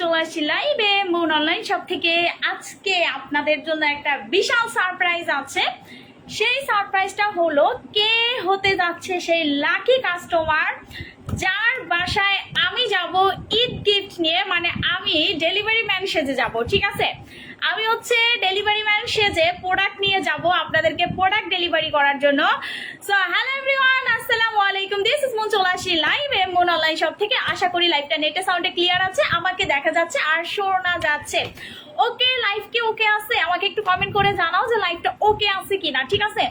চলে আসছি লাইভে মন অনলাইন শপ থেকে। আজকে আপনাদের জন্য একটা বিশাল সারপ্রাইজ আছে। সেই সারপ্রাইজটা হলো, কে হতে যাচ্ছে সেই লাকি কাস্টমার যার বাসায় আমি যাব ঈদ গিফট নিয়ে মানে আমি ডেলিভারি ম্যান সেজে যাব, ঠিক আছে? আমি হচ্ছে ডেলিভারি ম্যান সেজে প্রোডাক্ট নিয়ে যাব আপনাদেরকে প্রোডাক্ট ডেলিভারি করার জন্য। সো হ্যালো এভরিওয়ান আসসালামু আলাইকুম। দিস ইজ মন চলে আসি লাইভে মন অনলাইন শপ থেকে আশা করি লাইভটা নেটে সাউন্ডে ক্লিয়ার আছে। আমাকে দেখা যাচ্ছে আর শোনা যাচ্ছে। ওকে লাইভ কি ওকে আছে? আমাকে একটু কমেন্ট করে জানাও যে লাইভটা ওকে আছে কিনা, ঠিক আছে?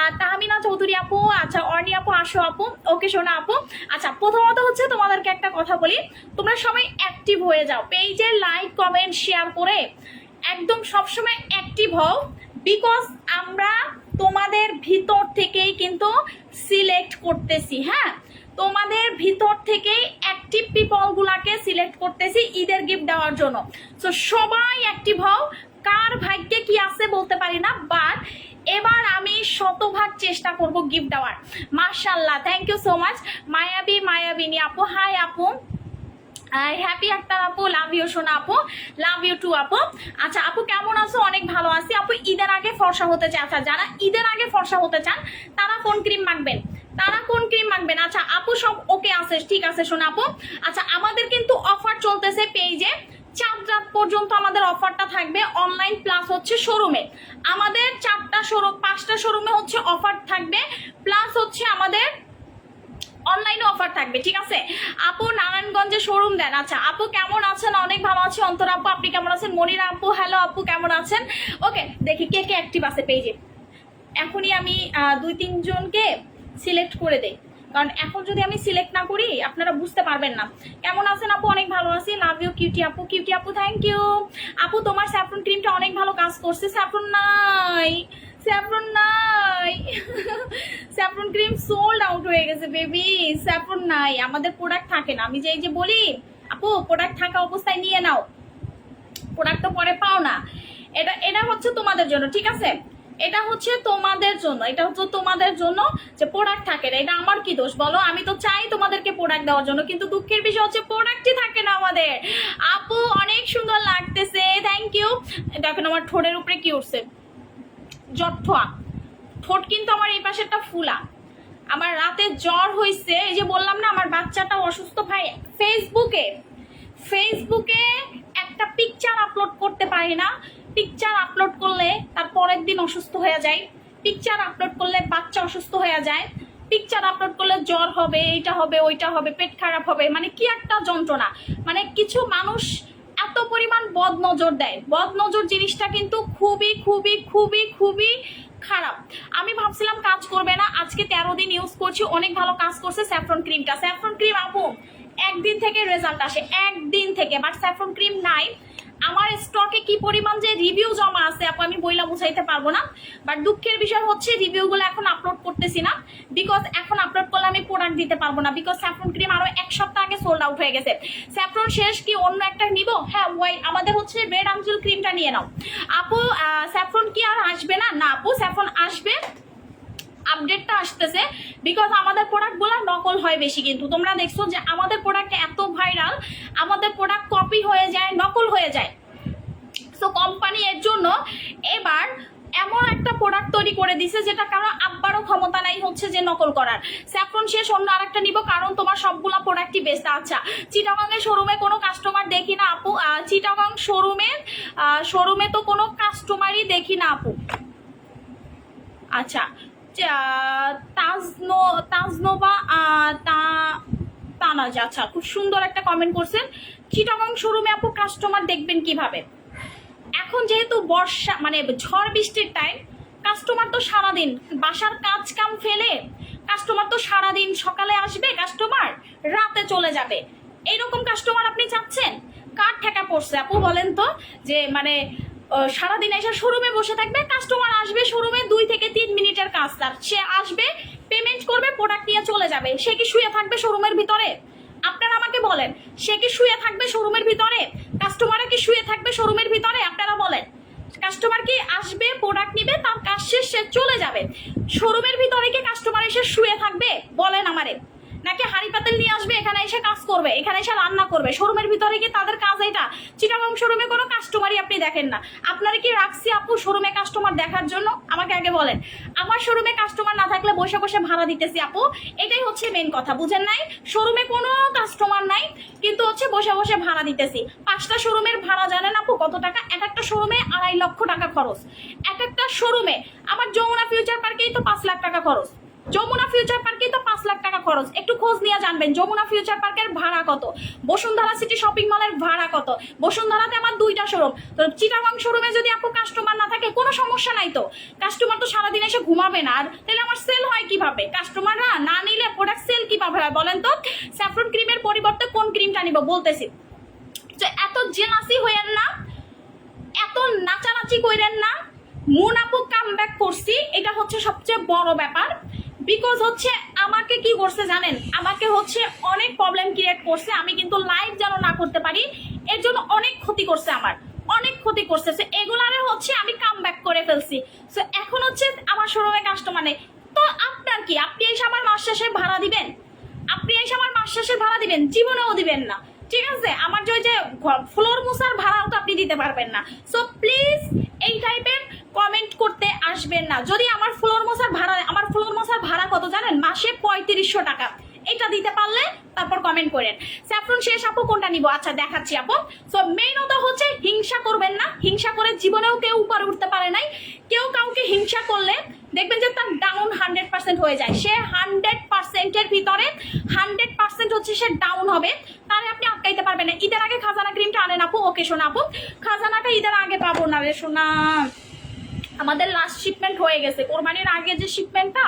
আর তাহমিনা চৌধুরী আপু আচ্ছা অর্নি আপু আসো আপু, ওকে শোনা আপু। আচ্ছা প্রথমত হচ্ছে তোমাদেরকে একটা কথা বলি। তোমরা সবাই অ্যাক্টিভ হয়ে যাও। পেজে লাইক কমেন্ট শেয়ার করে একদম সবসময় অ্যাক্টিভ হও। বিকজ আমরা তোমাদের ভিতর থেকেই কিন্তু সিলেক্ট করতেছি হ্যাঁ? তোমাদের ভিতর থেকেই অ্যাক্টিভ পিপলগুলাকে সিলেক্ট করতেছি ঈদের গিফট দেওয়ার জন্য। সো সবাই অ্যাক্টিভ হও। কার ভাগ্যে কি আছে বলতে পারি না বাট এবার আমি শতভাগ চেষ্টা করব গিফট দেওয়ার। মার্শাল্লাহ থ্যাংক ইউ সো মাচ মায়াবি, মায়াবিনী আপু হাই আপু। হ্যাপি আক্তার আপু লাভ ইউ সোনা আপু লাভ ইউ টু আপু। আচ্ছা আপু কেমন আছো? অনেক ভালো আছি। আপু, ঈদের আগে ফর্সা হতে চান আচ্ছা যারা ঈদের আগে ফর্সা হতে চান, তারা কোন ক্রিম মাখবেন। তারা কোন ক্রিম মাখবেন। আচ্ছা আপু সব ওকে আছে, ঠিক আছে শোনা আপু। আচ্ছা আমাদের কিন্তু অফার চলতেছে পেজে চার রাত পর্যন্ত আমাদের অফারটা থাকবে অনলাইন প্লাস হচ্ছে শোরুমে আমাদের চারটা শোরুম পাঁচটা শোরুমে হচ্ছে অফার থাকবে। প্লাস হচ্ছে আমাদের অনলাইনে অফার থাকবে, ঠিক আছে? আপু নারায়ণগঞ্জে শোরুম দেন। আচ্ছা আপু কেমন আছেন? অনেক ভালো আছে। অন্তর আপু, আপনি কেমন আছেন? মনিরা আপু হ্যালো আপু, কেমন আছেন? ওকে দেখি কে কে অ্যাক্টিভ আছে পেজে এখনই আমি দুই তিনজনকে সিলেক্ট করে দেই। কারণ এখন যদি আমি সিলেক্ট না করি, আপনারা বুঝতে পারবেন না। কেমন আছেন আপু? অনেক ভালো আছি। লাভ ইউ কিউটি আপু কিউটি আপু থ্যাংক ইউ আপু, তোমার স্যাফরন ক্রিমটা অনেক ভালো কাজ করছে। স্যাফরন নাই স্যাফরন নাই। স্যাফরন ক্রিম সোল্ড আউট হয়ে গেছে বেবি স্যাফরন নাই, আমাদের প্রোডাক্ট থাকে না। আমি যে এই যে বলি, আপু প্রোডাক্ট থাকা অবস্থায় নিয়ে নাও। প্রোডাক্ট তো পরে পাও না। এটা এটা হচ্ছে তোমাদের জন্য, ঠিক আছে? এটা হচ্ছে তোমাদের জন্য, এটা হচ্ছে তোমাদের জন্য যে প্রোডাক্ট থাকে না। এটা আমার কি দোষ বলো? আমি তো চাই তোমাদেরকে প্রোডাক্ট দেওয়ার জন্য, কিন্তু দুঃখের বিষয় হচ্ছে প্রোডাক্টই থাকে না আমাদের। আপু, অনেক সুন্দর লাগতেছে থ্যাংক ইউ দেখেন আমার ঠোঁটের উপরে কি উঠছে? জট্ঠোয়া। ঠোঁট কিন্তু আমার এই পাশেরটা ফুলা। আমার রাতে জ্বর হয়েছে এই যে বললাম না, আমার বাচ্চাটা অসুস্থ ভাই, ফেসবুকে ফেসবুকে একটা পিকচার আপলোড করতে পারি না। পিকচার আপলোড করলে তার পরের দিন অসুস্থ হয়ে যায়। পিকচার আপলোড করলে বাচ্চা অসুস্থ হয়ে যায়। পিকচার আপলোড করলে জ্বর হবে, এইটা হবে, ওইটা হবে, পেট খারাপ হবে মানে কি একটা যন্ত্রণা। মানে কিছু মানুষ এত পরিমাণ বদ নজর দেয়। বদ নজর জিনিসটা কিন্তু খুবই খুবই খুবই খুবই খারাপ। আমি ভাবছিলাম কাজ করবে না, আজকে তেরো দিন ইউজ করছি, অনেক ভালো কাজ করছে স্যাফ্রন ক্রিমটা স্যাফ্রন ক্রিম আপু, একদিন থেকে রেজাল্ট আসে, একদিন থেকে বাট স্যাফ্রন ক্রিম নাই। আমার স্টকে কি পরিমাণ যে রিভিউ জমা আছে আপু, আমি বইলা বুঝাইতে পারব না। বাট দুঃখের বিষয় হচ্ছে রিভিউগুলো এখন আপলোড করতেছি না। বিকজ এখন আপলোড করলে আমি প্রোডাক্ট দিতে পারব না। বিকজ স্যাফরন ক্রিম আরও এক সপ্তাহ আগে সোল্ড আউট হয়ে গেছে। স্যাফরন শেষ কি অন্য একটা নিব? হ্যাঁ ওয়াই আমাদের হচ্ছে রেড আঞ্চল ক্রিমটা নিয়ে নাও। আপু স্যাফরন কি আর আসবে না? না, আপু স্যাফরন আসবে আপডেটটা আসতেছে বিকজ আমাদের প্রোডাক্টগুলো নকল হয় বেশি কিন্তু। তোমরা দেখছ যে আমাদের প্রোডাক্ট এত ভাইরাল আমাদের প্রোডাক্ট কপি হয়ে যায়, নকল হয়ে যায়। সো কোম্পানি এর জন্য এবার এমন একটা প্রোডাক্ট তৈরি করে দিছে যেটা কারও আব্বারও ক্ষমতা নাই হচ্ছে যে নকল করার। স্যাফরন শেষ, অন্য আরেকটা নিব, কারণ তোমার সবগুলা প্রোডাক্টই বেস্ট আচ্ছা চিটাগাংয়ের শোরুমে কোনো কাস্টমার দেখি না আপু? চিটাগাং শোরুমের শোরুমে তো কোনো কাস্টমারই দেখি না আপু? আচ্ছা তাজনো তাজনোভা আহ, তা তানাজ। আচ্ছা খুব সুন্দর একটা কমেন্ট করছেন। চিটাগং শোরুমে আপু কাস্টমার দেখবেন কীভাবে? এখন যেহেতু বর্ষা মানে ঝড় বৃষ্টির টাইম কাস্টমার তো সারাদিন বাসার কাজ কাম ফেলে কাস্টমার তো সারাদিন সকালে আসবে কাস্টমার রাতে চলে যাবে। এইরকম কাস্টমার আপনি চাচ্ছেন? কার ঠেকা পড়ছে? আপু বলেন তো যে মানে সারাদিন এসে শোরুমে বসে থাকবে কাস্টমার আসবে শোরুমে দুই থেকে তিন তার সে আসবে পেমেন্ট করবে প্রোডাক্ট নিয়ে চলে যাবে। সে কি শুয়ে থাকবে শোরুমের ভিতরে? আপনারা আমাকে বলেন, সে কি শুয়ে থাকবে শোরুমের ভিতরে? কাস্টমাররা কি শুয়ে থাকবে শোরুমের ভিতরে? আপনারা বলেন। কাস্টমার কি আসবে প্রোডাক্ট নিবে, তার কাজ শেষ, সে চলে যাবে। শোরুমের ভিতরে কি কাস্টমার এসে শুয়ে থাকবে? বলেন আমারে। নাকি হাড়ি পাতিল নিয়ে আসবে, এখানে এসে কাজ করবে, এখানে এসে রান্না করবে? শোরুমের ভিতরে কি তাদের কাজ এটা? চিটাগং শোরুমে কোনো কাস্টমারই আপনি দেখেন না। আপনারা কি রাখছি আপু শোরুমে কাস্টমার দেখার জন্য? আমাকে আগে বলেন। আমার শোরুমে কাস্টমার না থাকলে বসে বসে ভাড়া দিতেছি আপু। এটাই হচ্ছে মেন কথা, বুঝেন নাই? শোরুমে কোনো কাস্টমার নাই, কিন্তু হচ্ছে বসে বসে ভাড়া দিতেছি। পাঁচটা শোরুমের ভাড়া জানেন আপু কত টাকা? এক একটা শোরুমে আড়াই লক্ষ টাকা খরচ। এক একটা শোরুমে, আমার যমুনা ফিউচার পার্কেই তো পাঁচ লাখ টাকা খরচ। যমুনা ফিউচার পার্কেই তো পাঁচ লাখ টাকা খরচ। একটু খোঁজ নিয়ে জানবেন, যমুনা ফিউচার পার্কের ভাড়া কত? বসুন্ধরা সিটি শপিং মলের ভাড়া কত? বসুন্ধরাতে আমার দুইটা শোরুম তো চিটাগং শোরুমে যদি আপু কাস্টমার না থাকে, কোনো সমস্যা নাই তো? কাস্টমার তো সারাদিন এসে ঘুমাবে না। আর তাহলে আমার সেল হয় কীভাবে? কাস্টমাররা না নিলে প্রোডাক্ট সেল কীভাবে হয় বলেন তো? স্যাফরন ক্রিমের পরিবর্তে কোন ক্রিমটা নিব বলতেছি। তো এত জেলাসি হইয়েন না, এত নাচানাচি কইরেন না। মুন আপু কাম ব্যাক করছি, এটা হচ্ছে সবচেয়ে বড় ব্যাপার। বিকজ হচ্ছে আমাকে কি করছে জানেন? আমাকে হচ্ছে অনেক প্রবলেম ক্রিয়েট করছে আমি কিন্তু লাইভ যেন না করতে পারি এর জন্য অনেক ক্ষতি করছে আমার। অনেক ক্ষতি করছে। So, এগুলারে হচ্ছে আমি কাম ব্যাক করে ফেলছি। সো এখন হচ্ছে আমার শোরুমে কাস্টমার নেই। তো আপনার কি? আপনি এসে আমার মাস শেষে ভাড়া দিবেন? আপনি এসে আমার মাস শেষে ভাড়া দিবেন? জীবনেও দিবেন না। ঠিক আছে? আমার যে ওই যে ফ্লোর মুসার ভাড়াও তো আপনি দিতে পারবেন না। সো প্লিজ এই টাইপের কমেন্ট করতে আসবেন না। যদি আমার ফ্লোর মশার ভাড়া আমার ফ্লোর ভাড়া কত জানেন? মাসে পঁয়ত্রিশশো টাকা। এটা দিতে পারলে তারপর কমেন্ট করেন। স্যাফরন শেষ আপু, কোনটা নিব? আচ্ছা দেখাচ্ছি আপু। সো মেইন কথা হচ্ছে হিংসা করবেন না। হিংসা করে জীবনেও কেউ উপরে উঠতে পারে নাই। কেউ কাউকে হিংসা করলে দেখবেন যে তার ডাউন হান্ড্রেড পার্সেন্ট হয়ে যায়। সে হান্ড্রেড পার্সেন্টের ভিতরে হান্ড্রেড পার্সেন্ট হচ্ছে সে ডাউন হবে। তাহলে আপনি আটকাইতে পারবেন না। ঈদের আগে খাজানা ক্রিমটা আনেন আপু। ওকে, শোনা আপু। খাজানাটা ঈদের আগে পাবো না রে, শোনা। আমাদের লাস্ট শিপমেন্ট হয়ে গেছে। কোরবানির আগে যে শিপমেন্টটা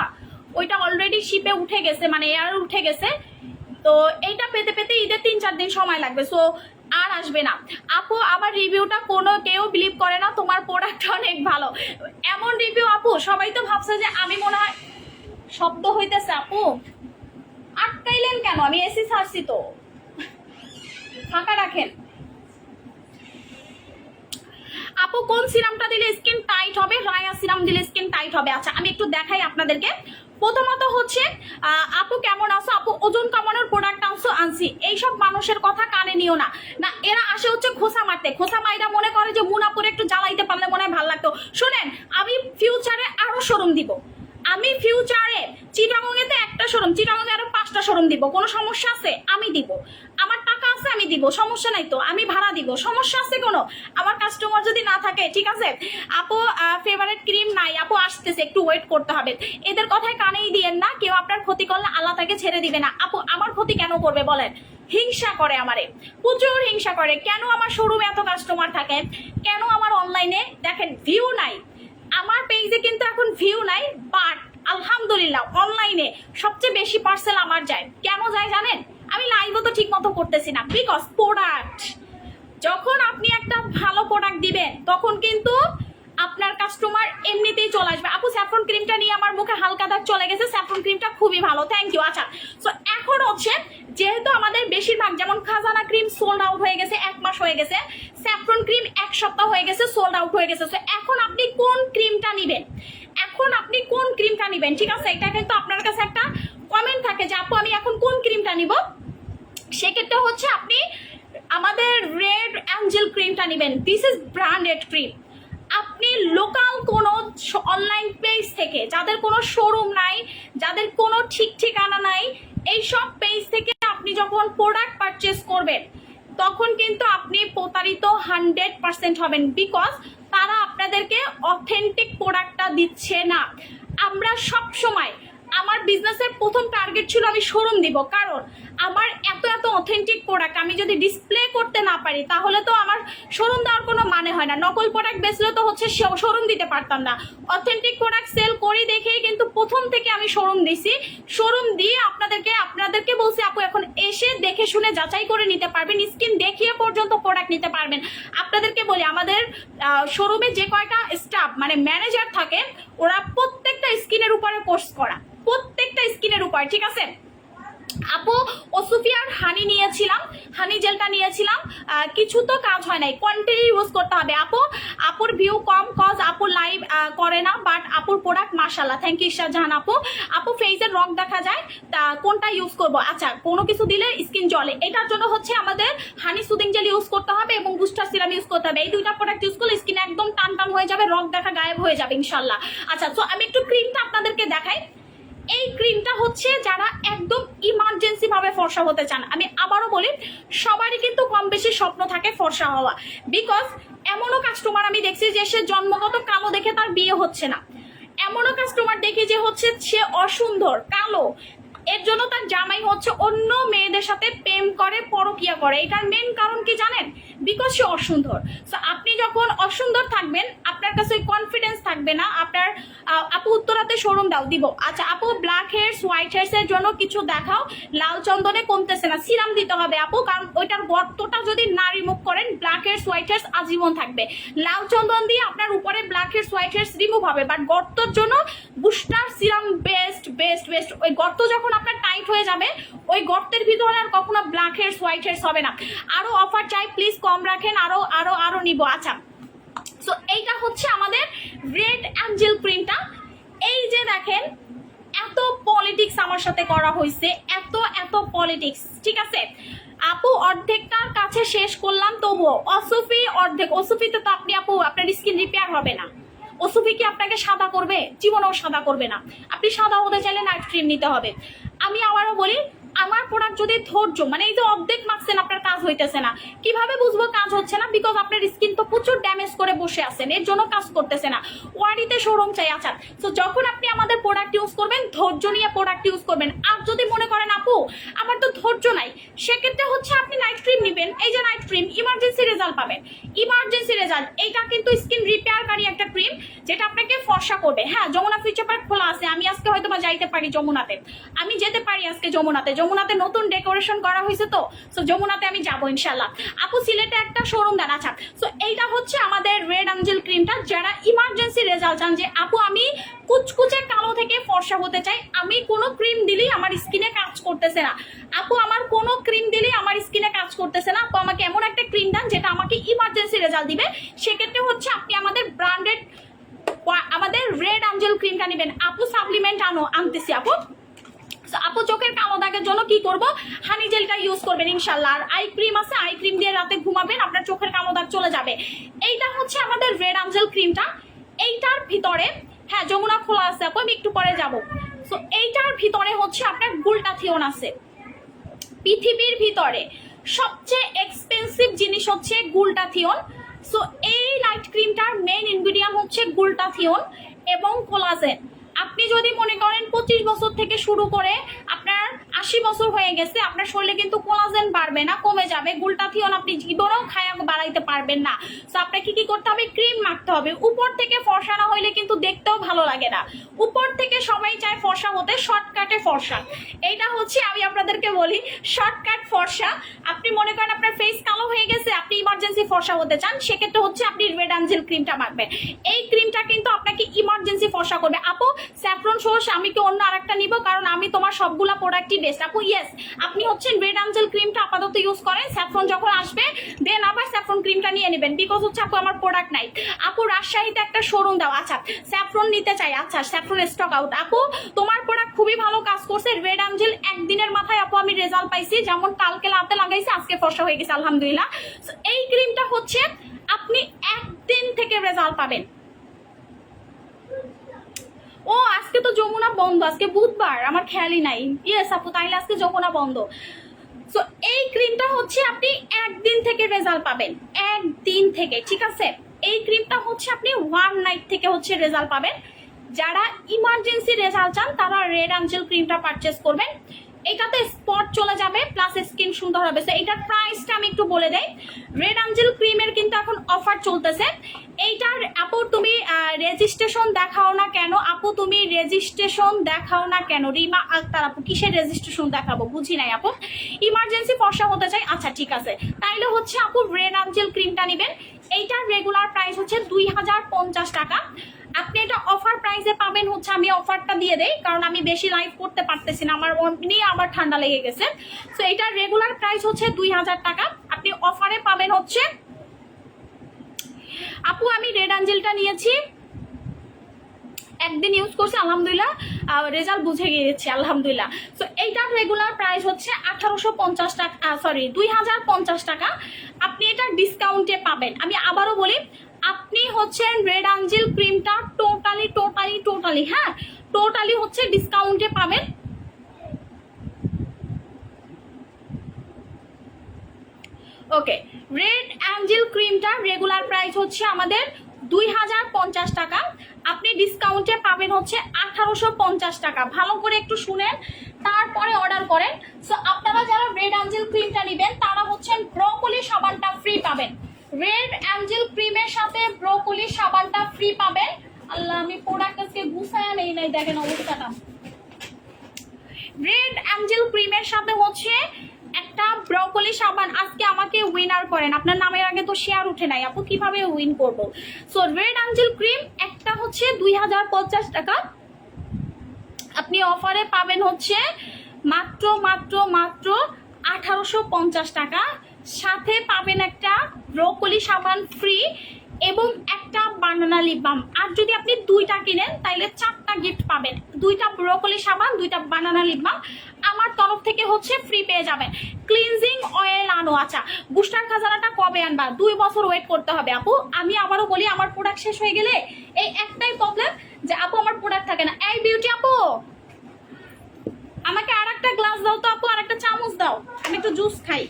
ওইটা অলরেডি শিপে উঠে গেছে মানে এয়ার উঠে গেছে। তো এইটা পেতে পেতে ঈদের তিন চার দিন সময় লাগবে সো আর আসবে না। আপু আবার রিভিউটা কোনো, কেউ বিলিভ করে না, তোমার প্রোডাক্ট অনেক ভালো। এমন রিভিউ আপু, সবাই তো ভাবছে যে আমি মনে হয় শব্দ হইতেছে, আপু। আটকাইলেন কেন? আমি এসি ছাড়ছি তো। ফাঁকা রাখেন। আপু, কোন সিরামটা দিলে স্কিন টাইট হবে? রায়া সিরাম দিলে স্কিন টাইট হবে। আচ্ছা আমি একটু দেখাই আপনাদেরকে। প্রথমত হচ্ছে আপু কেমন আছো? আপু ওজন কমানোর প্রোডাক্ট আনছো, আনছি। এইসব মানুষের কথা কানে নিও না। না, এরা আসে হচ্ছে খোসা মারতে। খোসা মাইরা মনে করে যে মুনাপুরে একটু জ্বালাইতে পারলে মনে হয় ভালো লাগতো। শোনেন, আমি ফিউচারে আরও শোরুম দিব। আমি ফিউচারে চিটাগংয়েতে একটা শোরুম, চিটাগংয়ে আরও পাঁচটা শোরুম দিব। কোনো সমস্যা আছে? আমি দিব। আমার টাকা আছে, আমি দিব। সমস্যা নাই তো, আমি ভাড়া দিব। সমস্যা আছে কোনো? আমার কাস্টমার যদি না থাকে, ঠিক আছে? আপু ফেভারিট ক্রিম নাই। আপু আসতেছে, একটু ওয়েট করতে হবে। এদের কথায় কানেই দিয়েন না। কেউ আপনার ক্ষতি করলে আল্লাহ তাকে ছেড়ে দিবে না। আপু, আমার ক্ষতি কেন করবে বলেন? হিংসা করে আমারে। প্রচুর হিংসা করে। কেন আমার শোরুমে এত কাস্টমার থাকে কেন আমার অনলাইনে দেখেন ভিউ নাই। আমার পেজে কিন্তু এখন ভিউ নাই বাট আলহামদুলিল্লাহ অনলাইনে সবচেয়ে বেশি পার্সেল আমার যায়। কেন যায় জানেন? আমি লাইভও তো ঠিক মতো করতেছি না বিকজ প্রোডাক্ট যখন আপনি একটা ভালো প্রোডাক্ট দিবেন, তখন কিন্তু আপনার কাস্টমার এমনিতেই চলে আসবে। আপু স্যাফরন ক্রিমটা নিয়ে আমার মুখে হালকা দাগ চলে গেছে স্যাফরন ক্রিমটা খুবই ভালো। থ্যাংক ইউ আচ্ছা। সো এখন হচ্ছে, যেহেতু আমাদের বেশিরভাগ, যেমন খাজানা ক্রিম সোল্ড আউট হয়ে গেছে, এক মাস হয়ে গেছে স্যাফরন ক্রিম এক সপ্তাহ হয়ে গেছে সোল্ড আউট হয়ে গেছে। সো এখন আপনি কোন ক্রিমটা নেবেন? এখন আপনি কোন ক্রিমটা নেবেন? ঠিক আছে, এটা কিন্তু আপনার কাছে একটা কমেন্ট থাকে যে, আপু, আমি এখন কোন ক্রিমটা নিব? সেক্ষেত্রে হচ্ছে আপনি আমাদের রেড অ্যাঞ্জেল ক্রিমটা নেবেন। দিস ইজ ব্র্যান্ডেড ক্রিম আপনি লোকাল কোনো অনলাইন পেজ থেকে, যাদের কোনো শোরুম নাই, যাদের কোনো ঠিক ঠিকানা নাই এই সব পেজ থেকে আপনি যখন প্রোডাক্ট পারচেস করবেন, তখন কিন্তু আপনি প্রতারিত হান্ড্রেড পার্সেন্ট হবেন বিকজ তারা আপনাদেরকে অথেন্টিক প্রোডাক্টটা দিচ্ছে না। আমরা সব সময় আমার বিজনেসের প্রথম টার্গেট ছিল আমি শোরুম দিব। কারণ আমার এত এত অথেন্টিক প্রোডাক্ট আমি যদি ডিসপ্লে করতে না পারি, তাহলে তো আমার শোরুম দেওয়ার কোনো মানে হয় না। নকল প্রোডাক্ট বেচলে তো হচ্ছে শোরুম দিতে পারতাম না। অথেন্টিক প্রোডাক্ট সেল করি দেখেই কিন্তু প্রথম থেকে আমি শোরুম দিছি। শোরুম দিয়ে আপনাদেরকে আপনাদেরকে বলছি, আপু, এখন এসে দেখে শুনে যাচাই করে নিতে পারবেন। স্কিন দেখিয়ে পর্যন্ত প্রোডাক্ট নিতে পারবেন। আপনাদেরকে বলি, আমাদের শোরুমে যে কয়টা স্টাফ মানে ম্যানেজার থাকে, ওরা প্রত্যেকটা স্কিনের উপরে কোর্স করা। প্রত্যেকটা স্কিনের উপর, ঠিক আছে? আপু ওসুফিয়ার হানি নিয়েছিলাম, হানি জেলটা নিয়েছিলাম কিছু তো কাজ হয় নাই কন্টিনিউ ইউজ করতে হবে। আপু, আপুর ভিউ কম কজ আপু লাইভ করে না বাট আপুর প্রোডাক্ট মার্শাল্লাহ থ্যাংক ইউ শাহজাহান আপু। আপু ফেসের রং দেখা যায়, তা কোনটা ইউজ করব? আচ্ছা কোনো কিছু দিলে স্কিন জলে এটার জন্য হচ্ছে আমাদের হানি সুদিং জেল ইউজ করতে হবে এবং বুস্টার সিরাম ইউজ করতে হবে। এই দুইটা প্রোডাক্ট ইউজ করলে স্কিন একদম টান টান হয়ে যাবে, রং দেখা গায়েব হয়ে যাবে ইনশাল্লাহ আচ্ছা তো আমি একটু ক্রিমটা আপনাদেরকে দেখাই। এই ক্রিমটা হচ্ছে যারা একদম ইমার্জেন্সি ভাবে ফর্সা হতে চান। আমি আবারও বলি, সবারই কিন্তু কম বেশি স্বপ্ন থাকে ফর্সা হওয়া। বিকজ এমনও কাস্টমার আমি দেখছি যে সে জন্মগত কালো দেখে তার বিয়ে হচ্ছে না। এমনও কাস্টমার দেখি যে হচ্ছে সে অসুন্দর, কালো। এর জন্য তার জামাই হচ্ছে অন্য মেয়েদের সাথে প্রেম করে, পরকিয়া করে। এটার মেন কারণ কি জানেন? বিকজ সে অসুন্দর। সো আপনি যখন অসুন্দর থাকবেন, আপনার কাছে কনফিডেন্স থাকবে না, আপনার আপু উত্তরাতে শোরুম দাও, দিব। আচ্ছা আপু ব্ল্যাক হেয়ার্স হোয়াইট হেয়ার্স এর জন্য কিছু দেখাও, লাল চন্দনে কমতেছে না, সিরাম দিতে হবে আপু, কারণ ওইটার গর্তটা যদি না রিমুভ করেন ব্ল্যাক হেয়ার্স হোয়াইট হেয়ার্স আজীবন থাকবে। লাল চন্দন দিয়ে আপনার উপরে black hairs white hairs remove হবে বাট গর্তর জন্য booster serum best best best ওই গর্ত যখন আপনার টাইট হয়ে যাবে, ওই গর্তের ভিতরে আর কখনো ব্ল্যাক হেয়ার্স হোয়াইট হেয়ার্স হবে না। আরও অফার চাই প্লিজ কম রাখেন, আরও আরও আরও নিব। আচ্ছা সো এইটা হচ্ছে আমাদের রেড অ্যাঞ্জেল ক্রিমটা এই যে দেখেন, এত পলিটিক্স আমার সাথে করা হয়েছে এত এত পলিটিক্স ঠিক আছে? আপু, অর্ধেকটার কাছে শেষ করলাম, তবুও। অসুফি, অর্ধেক, অসুফিতে তো আপনি, আপু, আপনার স্কিন রিপেয়ার হবে না। ওসুফি কি আপনাকে সাদা করবে? জীবনেও সাদা করবে না। আপনি সাদা হতে চাইলে নাইট ক্রিম নিতে হবে। আমি আবারও বলি আমার প্রোডাক্ট যদি ধৈর্য মানে এই যে অর্ধেক মাখছেন, আপনার কাজ হইতেছে না। কীভাবে বুঝব কাজ হচ্ছে না? বিকজ আপনার স্কিন তো প্রচুর ড্যামেজ করে বসে আছেন, এর জন্য কাজ করতেছে না। ওয়ারিতে শোরুম চাই আচ্ছা। তো যখন আপনি আমাদের প্রোডাক্ট ইউজ করবেন, ধৈর্য নিয়ে প্রোডাক্ট ইউজ করবেন। আর যদি মনে করেন, আপু, আমার তো ধৈর্য নাই। সেক্ষেত্রে হচ্ছে আপনি নাইট ক্রিম নেবেন। এই যে নাইট ক্রিম ইমার্জেন্সি রেজাল্ট পাবেন। ইমার্জেন্সি রেজাল্ট এইটা কিন্তু স্কিন রিপেয়ারকারী একটা ক্রিম যেটা আপনাকে ফর্সা করবে। হ্যাঁ যমুনা ফিউচার পার্ক খোলা আছে, আমি আজকে হয়তো বা যাইতে পারি যমুনাতে। আমি যেতে পারি আজকে যমুনাতে। যমুনাতে নতুন ডেকোরেশন করা হয়েছে তো? সো যমুনাতে আমি যাব ইনশাল্লাহ আপু, সিলেটে একটা শোরুম দেন আচ্ছা। সো এইটা হচ্ছে আমাদের রেড আঞ্জেল ক্রিমটা, যারা ইমার্জেন্সি রেজাল্ট চান যে, আপু, আমি কুচকুচে কালো থেকে ফর্সা হতে চাই, আমি কোনো ক্রিম দিলেই আমার স্কিনে কাজ করতেছে না। আপু, আমার কোনো ক্রিম দিলেই আমার স্কিনে কাজ করতেছে না। আপু, আমাকে এমন একটা ক্রিম দেন যেটা আমাকে ইমার্জেন্সি রেজাল্ট দিবে। সেক্ষেত্রে হচ্ছে আপনি আমাদের ব্র্যান্ডেড আমাদের রেড আঞ্জেল ক্রিমটা নেবেন। আপু সাপ্লিমেন্ট আনো, আনতেছি, আপু। আপু চোখের কালো দাগের জন্য কি করব? হানি জেলটা ইউজ করবেন ইনশাল্লাহ। আর আই ক্রিম আছে আই ক্রিম দিয়ে রাতে ঘুমাবেন, আপনার চোখের কালো দাগ চলে যাবে। এইটা হচ্ছে আমাদের রেড আঞ্জেল ক্রিমটা এইটার ভিতরে হ্যাঁ যমুনা খোলা আছে আপু, আমি একটু পরে যাব। সো এইটার ভিতরে হচ্ছে আপনার গুলটাথিয়ন আছে। পৃথিবীর ভিতরে সবচেয়ে এক্সপেন্সিভ জিনিস হচ্ছে গুলটাথিয়ন। সো এই নাইট ক্রিমটার মেইন ইনগ্রিডিয়েন্ট হচ্ছে গুলটাথিয়ন এবং কোলাজেন আপনি যদি মনে করেন পঁচিশ বছর থেকে শুরু করে আশি বছর হয়ে গেছে, আপনার শরীরে কিন্তু কোলাজেন বাড়বে না, কমে যাবে। গুলটাথিয়ন আপনি জীবনেও খায়া বাড়াইতে পারবেন না। তো আপনাকে কি করতে হবে? ক্রিম মাখতে হবে। উপর থেকে ফর্সা না হইলে কিন্তু দেখতেও ভালো লাগে না। উপর থেকে সবাই চায় ফর্সা হতে শর্টকাটে ফর্সা। এইটা হচ্ছে আমি আপনাদেরকে বলি শর্টকাট ফর্সা। আপনি মনে করেন আপনার ফেস কালো হয়ে গেছে, আপনি ইমার্জেন্সি ফর্সা হতে চান, সেক্ষেত্রে হচ্ছে আপনি রেড আঞ্জেল ক্রিমটা মাখবেন। এই ক্রিমটা কিন্তু আপনাকে ইমার্জেন্সি ফর্সা করবে। আপু স্যাফরন সহ আমি কি অন্য আরেকটা নিব, কারণ আমি তোমার সবগুলা প্রোডাক্টই বেস্ট আপু ইয়েস আপনি হচ্ছেন রেড আঞ্জেল ক্রিমটা আপাতত ইউজ করেন স্যাফরন যখন আসবে দেন আবার স্যাফরন ক্রিমটা নিয়ে নেবেন। বিকজ হচ্ছে আপু, আমার প্রোডাক্ট নাই। আপু, রাজশাহীতে একটা শোরুম দাও আচ্ছা স্যাফরন নিতে চাই। আচ্ছা স্যাফরন স্টক আউট আপু, তোমার প্রোডাক্ট খুবই ভালো কাজ করছে। রেড আঞ্জেল একদিনের মাথায় আপু, আমি রেজাল্ট পাইছি। যেমন কালকে রাতে লাগাইছি, আজকে ফর্সা হয়ে গেছে, আলহামদুলিল্লাহ। এই ক্রিমটা হচ্ছে, আপনি একদিন থেকে রেজাল্ট পাবেন। ও, আজকে তো যমুনা বন্ধ, আজকে বুধবার, আমার খেয়ালই নাই। ইয়েস আপু, তাইলে আজকে যমুনা বন্ধ। সো এই ক্রিমটা হচ্ছে আপনি একদিন থেকে রেজাল্ট পাবেন, একদিন থেকে, ঠিক আছে? এই ক্রিমটা হচ্ছে আপনি ওয়ান নাইট থেকে হচ্ছে রেজাল্ট পাবেন। যারা ইমার্জেন্সি রেজাল্ট চান, তারা রেড আঞ্জেল ক্রিমটা পারচেস করবেন। এটাতে স্পট চলে যাবে প্লাস স্কিন সুন্দর হবে। সো এটার প্রাইসটা আমি একটু বলে দেই। রেড আঞ্জেল ক্রিমের কিন্তু এখন অফার চলতেছে। এইটার আপু তুমি রেজিস্ট্রেশন দেখাও না কেন? আপু তুমি রেজিস্ট্রেশন দেখাও না কেন? রিমা আক্তার আপু, কিসের রেজিস্ট্রেশন দেখাবো? বুঝি নাই আপু। ইমার্জেন্সি ফর্সা হতে চাই? আচ্ছা ঠিক আছে। তাইলে হচ্ছে আপু রেড আঞ্জেল ক্রিমটা নেবেন। এইটার রেগুলার প্রাইস হচ্ছে দুই হাজার পঞ্চাশ টাকা। আপনি এটা অফার প্রাইসে পাবেন হচ্ছে আমি অফারটা দিয়ে দেই, কারণ আমি বেশি লাইভ করতে পারতেছি না, আমার এমনি আবার ঠান্ডা লেগে গেছে। তো এটার রেগুলার প্রাইস হচ্ছে দুই হাজার টাকা। আপনি অফারে পাবেন হচ্ছে, আপু, আমি রেড আঞ্জেলটা নিয়েছি। একদিন ইউজ করছি, আলহামদুলিল্লাহ। রেজাল্ট বুঝে গিয়েছি, আলহামদুলিল্লাহ। তো এইটার রেগুলার প্রাইস হচ্ছে আঠারোশো পঞ্চাশ টাকা সরি দুই হাজার পঞ্চাশ টাকা। আপনি এটা ডিসকাউন্টে পাবেন। আমি আবারও বলি আপনি হচ্ছেন রেড আঞ্জেল ক্রিমটা টোটালি টোটালি টোটালি হ্যাঁ? টোটালি হচ্ছে ডিসকাউন্টে পাবেন। ওকে, রেড অ্যাঞ্জেল ক্রিমটা রেগুলার প্রাইস হচ্ছে আমাদের দুই হাজার পঞ্চাশ টাকা। আপনি ডিসকাউন্টে পাবেন হচ্ছে আঠারোশো পঞ্চাশ টাকা। ভালো করে একটু শুনেন, তারপরে অর্ডার করেন। সো আপনারা যারা রেড অ্যাঞ্জেল ক্রিমটা নেবেন, তারা হচ্ছেন ব্রকলি সাবানটা ফ্রি পাবেন। রেড অ্যাঞ্জেল ক্রিমের সাথে ব্রোকলি সাবানটা ফ্রি পাবেন। আল্লাহ, আমি প্রোডাক্ট আজকে গুছায় নেই নাই, দেখেন অবস্থাটা। রেড অ্যাঞ্জেল ক্রিমের সাথে হচ্ছে একটা ব্রকলি সাবান। আজকে আমাকে উইনার করেন। আপনার নামের আগে তো শেয়ার উঠে নাই। আপু, কীভাবে উইন করব? সো রেড অ্যাঞ্জেল ক্রিম একটা হচ্ছে দুই হাজার পঞ্চাশ টাকা। আপনি অফারে পাবেন হচ্ছে মাত্র মাত্র মাত্র আঠারোশো পঞ্চাশ টাকা। সাথে পাবেন একটা ব্রোকলি সাবান ফ্রি এবং একটা বানানা লিপ বাম আর যদি আপনি দুইটা কিনেন তাহলে চারটা গিফট পাবেন। দুইটা ব্রোকলি সাবান, দুইটা বানানা লিপ বাম আমার তরফ থেকে হচ্ছে ফ্রি পেয়ে যাবেন। ক্লিনজিং অয়েল আনো আচ্ছা বুস্টার খাজানাটা কবে আনবা? দুই বছর ওয়েট করতে হবে, আপু। আমি আবারও বলি, আমার প্রোডাক্ট শেষ হয়ে গেলে এই একটাই প্রবলেম যে, আপু, আমার প্রোডাক্ট থাকে না। এই বিউটি আপু! আমাকে আর একটা গ্লাস দাও তো, আপু আর একটা চামচ দাও। আমি একটু জুস খাই।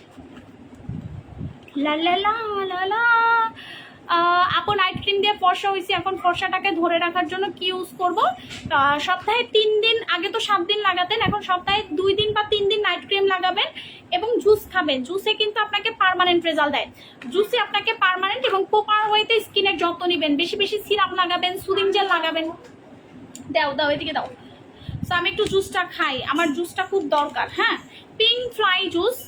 আপু নাইট ক্রিম দিয়ে ফর্সা হয়েছি। এখন ফর্সাটাকে ধরে রাখার জন্য কি ইউজ করব? সপ্তাহে তিন দিন, আগে তো সাত দিন লাগাতেন, এখন সপ্তাহে দুই দিন বা তিন দিন নাইট ক্রিম লাগাবেন এবং জুস খাবেন। জুসে কিন্তু আপনাকে পার্মানেন্ট রেজাল্ট দেয়। জুসে আপনাকে পার্মানেন্ট এবং প্রপার ওয়েতে স্কিনের যত্ন নেবেন। বেশি বেশি সিরাম লাগাবেন সুদিং জেল লাগাবেন। দাও দাও, এদিকে দাও। সো আমি একটু জুসটা খাই। আমার জুসটা খুব দরকার হ্যাঁ? Pink fly juice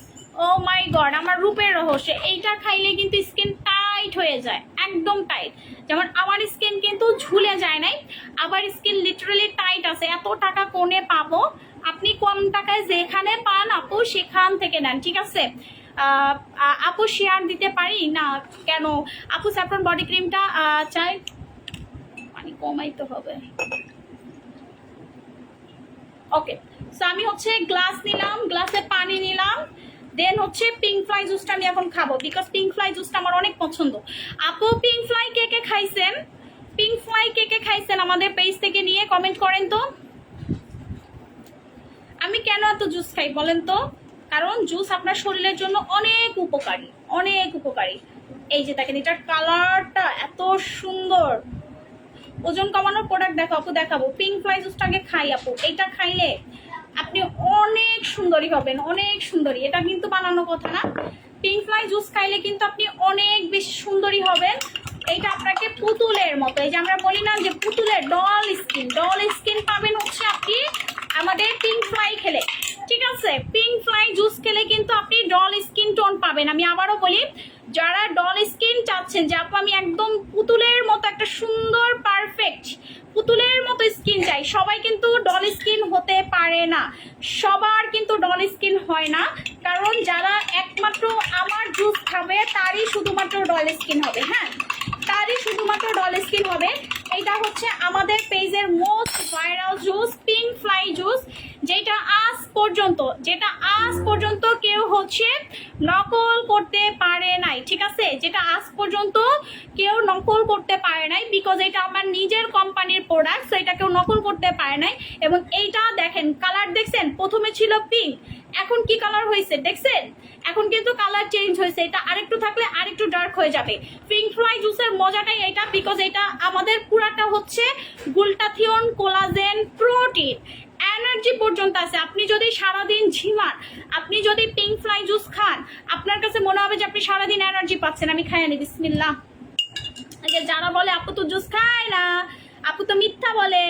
oh my god আমার রূপের রহস্য। এইটা খাইলে কিন্তু স্কিন টাইট হয়ে যায়, একদম টাইট যেমন আমার স্কিন কিন্তু ঝুলে যায় নাই, আবার স্কিন লিটারালি টাইট আছে। এত টাকা কোনে পাবো? আপনি কম টাকায় যেখানে পান আপু, সেখান থেকে নেন, ঠিক আছে? আপু শেয়ার দিতে পারি? না, কেন? আপু স্যাফরন বডি ক্রিমটা চাই? পানি কমাইতে হবে। ওকে সো আমি হচ্ছে গ্লাস নিলাম গ্লাসে পানি নিলাম। দেন হচ্ছে পিঙ্ক ফ্লাই জুসটা আমি এখন খাব বিকজ পিঙ্ক ফ্লাই জুসটা আমার অনেক পছন্দ। আপু পিঙ্ক ফ্লাই কে কে খাইছেন? পিঙ্ক ফ্লাই কে কে খাইছেন আমাদের পেজ থেকে নিয়ে কমেন্ট করেন তো। আমি কেন এত জুস খাই বলেন তো? কারণ জুস আপনার শরীরের জন্য অনেক উপকারী অনেক উপকারী। এই যে দেখেন, এটার কালারটা এত সুন্দর। ওজন কমানোর প্রোডাক্ট দেখো আপু দেখাবো। পিঙ্ক ফ্লাই জুসটা আগে খাই, আপু। এইটা খাইলে আপনি অনেক সুন্দরী হবেন, অনেক সুন্দরী। এটা কিন্তু বানানো কথা না। পিঙ্ক ফ্লাই জুস খাইলে কিন্তু আপনি অনেক বেশি সুন্দরী হবেন। এইটা আপনাকে পুতুলের মতো, এই যে আমরা বলি না যে পুতুলের ডল স্কিন ডল স্কিন পাবেন হচ্ছে আপনি আমাদের পিঙ্ক ফ্লাই খেলে। ঠিক আছে পিঙ্ক ফ্লাই জুস খেলে কিন্তু আপনি ডল স্কিন টোন পাবেন। আমি আবারও বলি, যারা ডল স্কিন চাচ্ছেন, যে আপু, আমি একদম পুতুলের মতো একটা সুন্দর পারফেক্ট পুতুলের মতো স্কিন চাই, সবাই কিন্তু ডল স্কিন হতে পারে না। সবার কিন্তু ডল স্কিন হয় না, কারণ যারা একমাত্র আমার জুস খাবে, তারই শুধুমাত্র ডল স্কিন হবে হ্যাঁ? তারই শুধুমাত্র ডল স্কিন হবে। এটা হচ্ছে আমাদের পেজের most viral juice pink fly juice যেটা আজ পর্যন্ত, যেটা আজ পর্যন্ত কেউ হচ্ছে নকল করতে পারে নাই, ঠিক আছে? যেটা আজ পর্যন্ত কেউ নকল করতে পারে নাই বিকজ এটা আমার নিজের কোম্পানির প্রোডাক্ট এটা কেউ নকল করতে পারে নাই, এবং এইটা দেখেন কালার দেখছেন? প্রথমে ছিল পিঙ্ক এখন কি কালার হয়েছে? দেখছেন? এখন কিন্তু কালার চেঞ্জ হয়েছে, এটা আরেকটু থাকলে আরেকটু ডার্ক হয়ে যাবে। পিঙ্ক ফ্লাই জুসের মজাটাই এটা বিকজ এটা আমাদের পুরাটা হচ্ছে গুলটাথিয়ন কোলাজেন প্রোটিন এনার্জি পর্যন্ত আছে। আপনি যদি সারাদিন ঝিমান আপনি যদি পিঙ্ক ফ্লাই জুস খান, আপনার কাছে মনে হবে যে আপনি সারাদিন এনার্জি পাচ্ছেন। আমি খাই আনি বিসমিল্লাহ। এই যারা বলে, আপু তো জুস খায় না, আপু তো মিথ্যা বলে।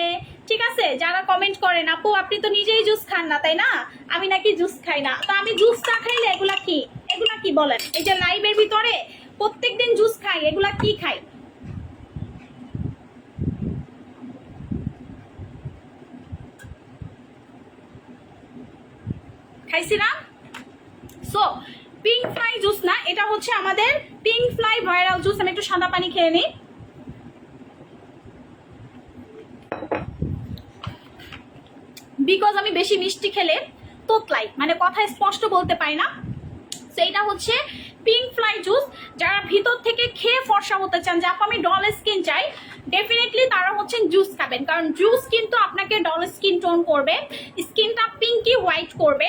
ঠিক আছে, যারা কমেন্ট করেন, আপু, আপনি তো নিজেই জুস খান না, তাই না? আমি নাকি জুস খাই না। তো আমি জুস না খাইলে এগুলা কি? এগুলা কি বলেন? এই যে লাইভের ভিতরে প্রত্যেকদিন জুস খাই, এগুলা কি খাই? খাইছি না সো পিঙ্ক ফ্লাই জুস না, এটা হচ্ছে আমাদের পিঙ্ক ফ্লাই ভাইরাল জুস আমি একটু সাদা পানি খেয়ে নিই। বিকজ আমি বেশি মিষ্টি খেলে তোতলাই মানে স্পষ্ট বলতে না। সেইটা হচ্ছে পিঙ্ক ফ্লাই জুস যারা ভিতর থেকে খেয়ে ফর্সা হতে চান, যে আমি ডল স্কিন চাই ডেফিনেটলি তারা হচ্ছেন জুস খাবেন। কারণ জুস কিন্তু আপনাকে ডল স্কিন টোন করবে স্কিনটা পিঙ্কি হোয়াইট করবে।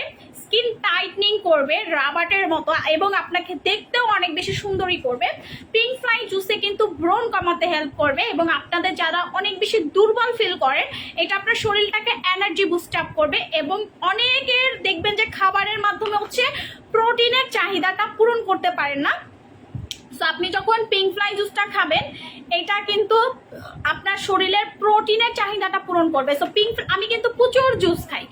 স্কিন টাইটনিং করবে রাবারের মতো এবং আপনাকে দেখতেও অনেক বেশি সুন্দরী করবে। পিঙ্ক ফ্লাই জুসে কিন্তু ব্রণ কমাতে হেল্প করবে এবং আপনাদের যারা অনেক বেশি দুর্বল ফিল করেন এটা আপনার শরীরটাকে এনার্জি বুস্ট আপ করবে এবং অনেকের দেখবেন যে খাবারের মাধ্যমে হচ্ছে প্রোটিনের চাহিদাটা পূরণ করতে পারেন না। সো আপনি যখন পিঙ্ক ফ্লাই জুসটা খাবেন, এটা কিন্তু আপনার শরীরের প্রোটিনের চাহিদাটা পূরণ করবে। সো পিঙ্ক আমি কিন্তু প্রচুর জুস খাই।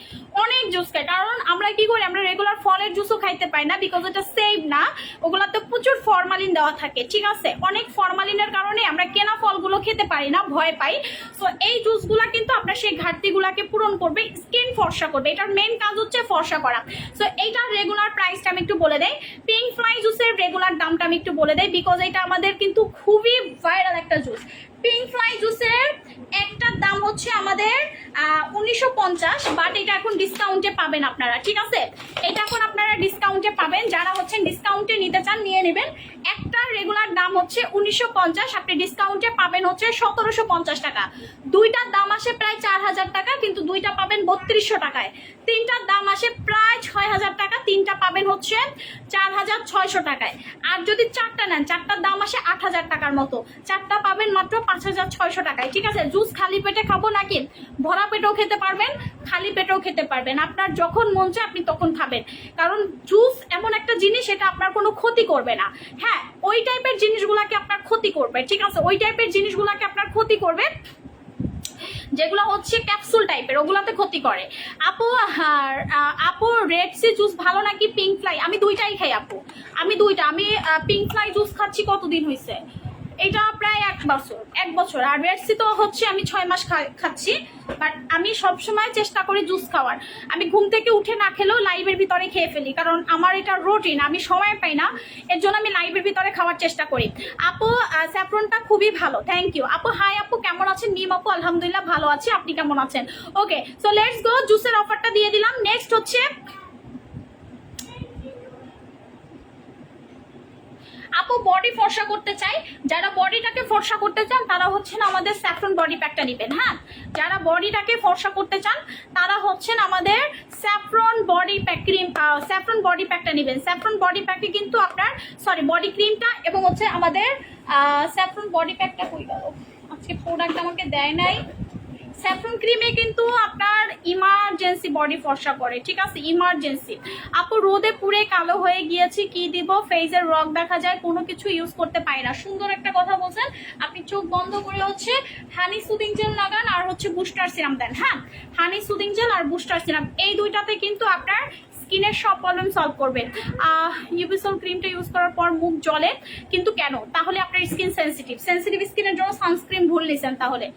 অনেক জুস খাই। কারণ আমরা কি করি, আমরা রেগুলার ফলের জুসও খাইতে পাই না বিকজ এটা সেভ না। ওগুলাতে প্রচুর ফরমালিন দেওয়া থাকে, ঠিক আছে? অনেক ফরমালিনের কারণে আমরা কেনা ফলগুলো খেতে পারি না, ভয় পাই। সো এই জুসগুলা কিন্তু আপনার সেই ঘাটতিগুলাকে পূরণ করবে স্কিন ফর্সা করবে। এটার মেন কাজ হচ্ছে ফর্সা করা। সো এইটার রেগুলার প্রাইসটা আমি একটু বলে দেই। পিঙ্ক ফ্লাই জুসের রেগুলার দামটা আমি একটু বলে দেই বিকজ এটা আমাদের কিন্তু খুবই ভাইরাল একটা জুস পিঙ্ক ফ্লাই জুসের একটার দাম হচ্ছে আমাদের উনিশশো পঞ্চাশ বাট এটা এখন ডিসকাউন্টে পাবেন আপনারা, ঠিক আছে? এটা এখন আপনারা ডিসকাউন্টে পাবেন, যারা হচ্ছেন ডিসকাউন্টে নিতে চান, নিয়ে নেবেন। রেগুলার দাম হচ্ছে উনিশশো পঞ্চাশ, আপনি ডিসকাউন্টে পাবেন হচ্ছে সতেরোশো পঞ্চাশ টাকা। দুইটার দাম আসে প্রায় চার হাজার টাকা, কিন্তু দুইটা পাবেন বত্রিশশো টাকায়। তিনটার দাম আসে প্রায় ছয় হাজার টাকা, তিনটা পাবেন হচ্ছে চার হাজার ছয়শো টাকায়। আর যদি চারটা নেন, চারটার দাম আসে আট হাজার টাকার মতো। চারটা পাবেন মাত্র পাঁচ হাজার ছয়শো টাকায়, ঠিক আছে? জুস খালি পেটে খাব নাকি? ভরা পেটেও খেতে পারবেন, খালি পেটেও খেতে পারবেন। আপনার যখন মন চায় আপনি তখন খাবেন। কারণ জুস এমন একটা জিনিস এটা আপনার কোনো ক্ষতি করবে না। হ্যাঁ ওই টাইপের জিনিসগুলাকে আপনার ক্ষতি করবে, ঠিক আছে? ওই টাইপের জিনিসগুলাকে আপনার ক্ষতি করবে, যেগুলো হচ্ছে ক্যাপসুল টাইপের ওগুলাতে ক্ষতি করে। আপু আপু রেড সি জুস ভালো নাকি পিঙ্ক ফ্লাই আমি দুইটাই খাই, আপু। আমি দুইটা, আমি পিঙ্ক ফ্লাই জুস খাচ্ছি কতদিন হয়েছে এটা প্রায় এক বছর এক বছর। আর রেড সি তো হচ্ছে আমি ছয় মাস খাচ্ছি বাট আমি সবসময় চেষ্টা করি জুস খাওয়ার। আমি ঘুম থেকে উঠে না খেলেও লাইভের ভিতরে খেয়ে ফেলি, কারণ আমার এটা রুটিন আমি সময় পাই না, এর জন্য আমি লাইভের ভিতরে খাওয়ার চেষ্টা করি। আপু স্যাফরনটা খুবই ভালো থ্যাংক ইউ আপু হাই আপু, কেমন আছেন? মিম আপু, আলহামদুলিল্লাহ ভালো আছি, আপনি কেমন আছেন? ওকে সো লেটস গো জুসের অফারটা দিয়ে দিলাম। নেক্সট হচ্ছে আপু বডি ফর্সা করতে চাই। যারা বডিটাকে ফর্সা করতে চান, তারা হচ্ছেন আমাদের স্যাফরন বডি প্যাকটা নেবেন হ্যাঁ? যারা বডিটাকে ফর্সা করতে চান, তারা হচ্ছেন আমাদের saffron body pack cream saffron body প্যাকটা নেবেন। স্যাফরন বডি প্যাকে কিন্তু আপনার সরি বডি ক্রিমটা এবং হচ্ছে আমাদের স্যাফরন বডি প্যাকটা কই গেল? আজকে প্রোডাক্ট আমাকে দেয় নাই। স্যাফরন ক্রিমে কিন্তু আপনার ইমার্জেন্সি বডি ফর্সা করে, ঠিক আছে? ইমার্জেন্সি আপু, রোদে পুরে কালো হয়ে গিয়েছি, কি দিব? ফেজের রক দেখা যায়, কোনো কিছু ইউজ করতে পারি না। সুন্দর একটা কথা বলছেন। আপনি চোখ বন্ধ করে হচ্ছে হানি সুদিং জেল লাগান আর হচ্ছে বুস্টার সিরাম দেন হ্যাঁ? হানি সুদিং জেল আর বুস্টার সিরাম এই দুইটাতে কিন্তু আপনার স্কিনের সব প্রবলেম সলভ করবে ইউবিসল ক্রিমটা ইউজ করার পর মুখ জ্বলে। কিন্তু কেন? তাহলে আপনার স্কিন সেন্সিটিভ সেন্সিটিভ স্কিনের জন্য সানস্ক্রিন ভুল নিছেন তাহলে।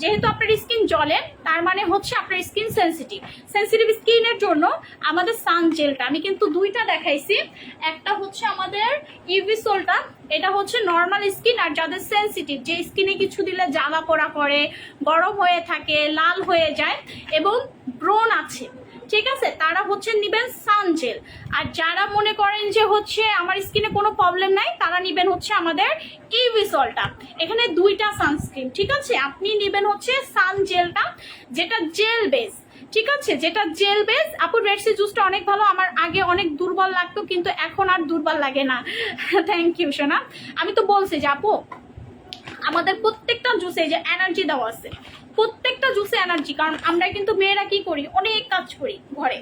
যেহেতু আপনার স্কিন জ্বলে, তার মানে হচ্ছে আপনার স্কিন সেন্সিটিভ সেন্সিটিভ স্কিনের জন্য আমাদের সান জেলটা আমি কিন্তু দুইটা দেখাইছি। একটা হচ্ছে আমাদের ইউভিসোলটা এটা হচ্ছে নর্মাল স্কিন আর যাদের সেন্সিটিভ যে স্কিনে কিছু দিলে জ্বালা পোড়া করে, গরম হয়ে থাকে, লাল হয়ে যায় এবং ব্রণ আছে। ঠিক আছে? তারা হচ্ছে নিবেন সানজেল। আর যারা মনে করেন যে হচ্ছে আমার স্কিনে কোনো প্রবলেম নাই, তারা নিবেন হচ্ছে আমাদের ইভিসলটা এখানে দুইটা সানস্ক্রিন ঠিক আছে? আপনি নিবেন হচ্ছে সান জেলটা যেটা জেল বেস ঠিক আছে? যেটা জেল বেস আপু রেডসি জুসটা অনেক ভালো। আমার আগে অনেক দুর্বল লাগতো, কিন্তু এখন আর দুর্বল লাগে না। থ্যাংক ইউ সোনা। আমি তো বলছি যে, আপু, আমাদের প্রত্যেকটা জুসে যে এনার্জি দেওয়া আছে। প্রত্যেকটা জুসে এনার্জি কারণ আমরা কিন্তু মেয়েরা কি করি? অনেক কাজ করি ঘরে।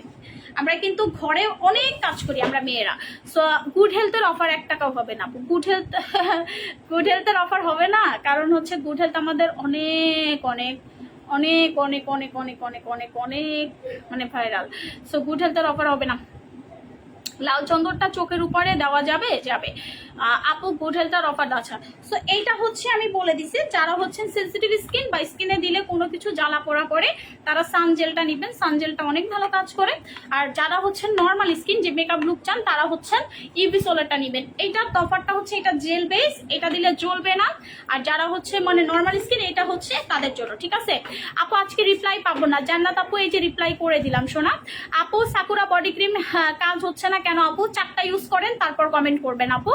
আমরা কিন্তু ঘরে অনেক কাজ করি, আমরা মেয়েরা। সো গুড হেলথের অফার এক টাকাও হবে না। গুড হেলথ গুড হেলথের অফার হবে না, কারণ হচ্ছে গুড হেলথ আমাদের অনেক অনেক অনেক অনেক অনেক অনেক অনেক অনেক অনেক মানে ভাইরাল সো গুড হেলথের অফার হবে না। লাল চন্দনটা চোখের উপরে দেওয়া যাবে যাবে। আপু গুড অফার আচ্ছা সো এইটা হচ্ছে আমি বলে দিছি, যারা হচ্ছেন সেন্সিটিভ স্কিন বা স্কিনে দিলে কোনো কিছু জ্বালা পোড়া করে, তারা সান জেলটা নেবেন। সান জেলটা অনেক ভালো কাজ করে। আর যারা হচ্ছেন নর্মাল স্কিন যে মেকআপ লুক চান, তারা হচ্ছেন ইভি সোলারটা নেবেন। এইটার তফারটা হচ্ছে এটা জেল বেস এটা দিলে জ্বলবে না। আর যারা হচ্ছে মানে নর্মাল স্কিন এটা হচ্ছে তাদের জন্য, ঠিক আছে? আপু, আজকে রিপ্লাই পাবো না। জান্নাত আপু, এই যে রিপ্লাই করে দিলাম শোনা আপু সাকুরা বডি ক্রিম কাজ হচ্ছে না কেন আপু? চারটা ইউজ করেন, তারপর কমেন্ট করবেন আপু।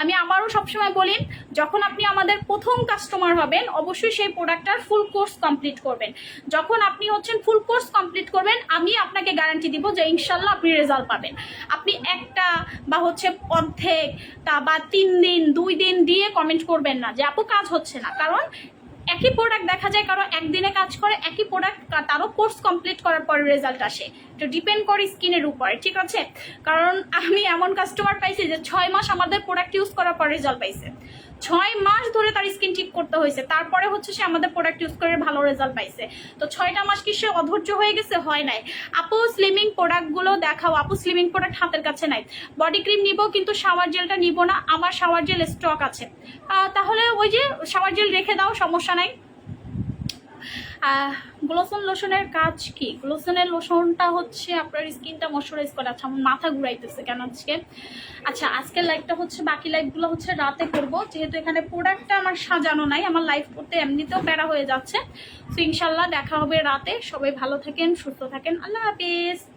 আমি আবারও সবসময় বলি, যখন আপনি আমাদের প্রথম কাস্টমার হবেন, অবশ্যই সেই প্রোডাক্টটার ফুল কোর্স কমপ্লিট করবেন। যখন আপনি হচ্ছেন ফুল কোর্স কমপ্লিট করবেন, আমি আপনাকে গ্যারান্টি দিব যে ইনশাল্লাহ আপনি রেজাল্ট পাবেন। আপনি একটা বা হচ্ছে অর্ধেক তা বা তিন দিন, দুই দিন দিয়ে কমেন্ট করবেন না যে, আপু, কাজ হচ্ছে না। কারণ একই প্রোডাক্ট দেখা যায় কারও একদিনে কাজ করে, একই প্রোডাক্ট তারও কোর্স কমপ্লিট করার পরে রেজাল্ট আসে। তো ডিপেন্ড করে স্কিনের উপরে, ঠিক আছে? কারণ আমি এমন কাস্টমার পাইছি যে ছয় মাস আমাদের প্রোডাক্ট ইউজ করার পর রেজাল্ট পাইছে। ছয় মাস ধরে তার স্কিন ঠিক করতে হয়েছে। তারপরে হচ্ছে সে আমাদের প্রোডাক্ট ইউজ করে ভালো রেজাল্ট পাইছে। তো ছয়টা মাস কি সে অধৈর্য হয়ে গেছে? হয় নাই। আপু স্লিমিং প্রোডাক্টগুলো দেখাও। আপু স্লিমিং প্রোডাক্ট হাতের কাছে নাই। বডি ক্রিম নিব, কিন্তু শাওয়ার জেলটা নিব না। আমার শাওয়ার জেল স্টক আছে। তাহলে ওই যে শাওয়ার জেল রেখে দাও, সমস্যা নাই। গ্লোসন লোশনের কাজ কি? গ্লোসনের লোশনটা হচ্ছে আপনার স্কিনটা ময়শ্চারাইজ করে আচ্ছা আমার মাথা ঘুরাইতেছে কেন আজকে? আচ্ছা আজকের লাইফটা হচ্ছে, বাকি লাইফগুলো হচ্ছে রাতে করব। যেহেতু এখানে প্রোডাক্টটা আমার সাজানো নাই, আমার লাইফ করতে এমনিতেও প্যারা হয়ে যাচ্ছে। তো ইনশাল্লাহ দেখা হবে রাতে। সবাই ভালো থাকেন, সুস্থ থাকেন। আল্লাহ হাফিজ।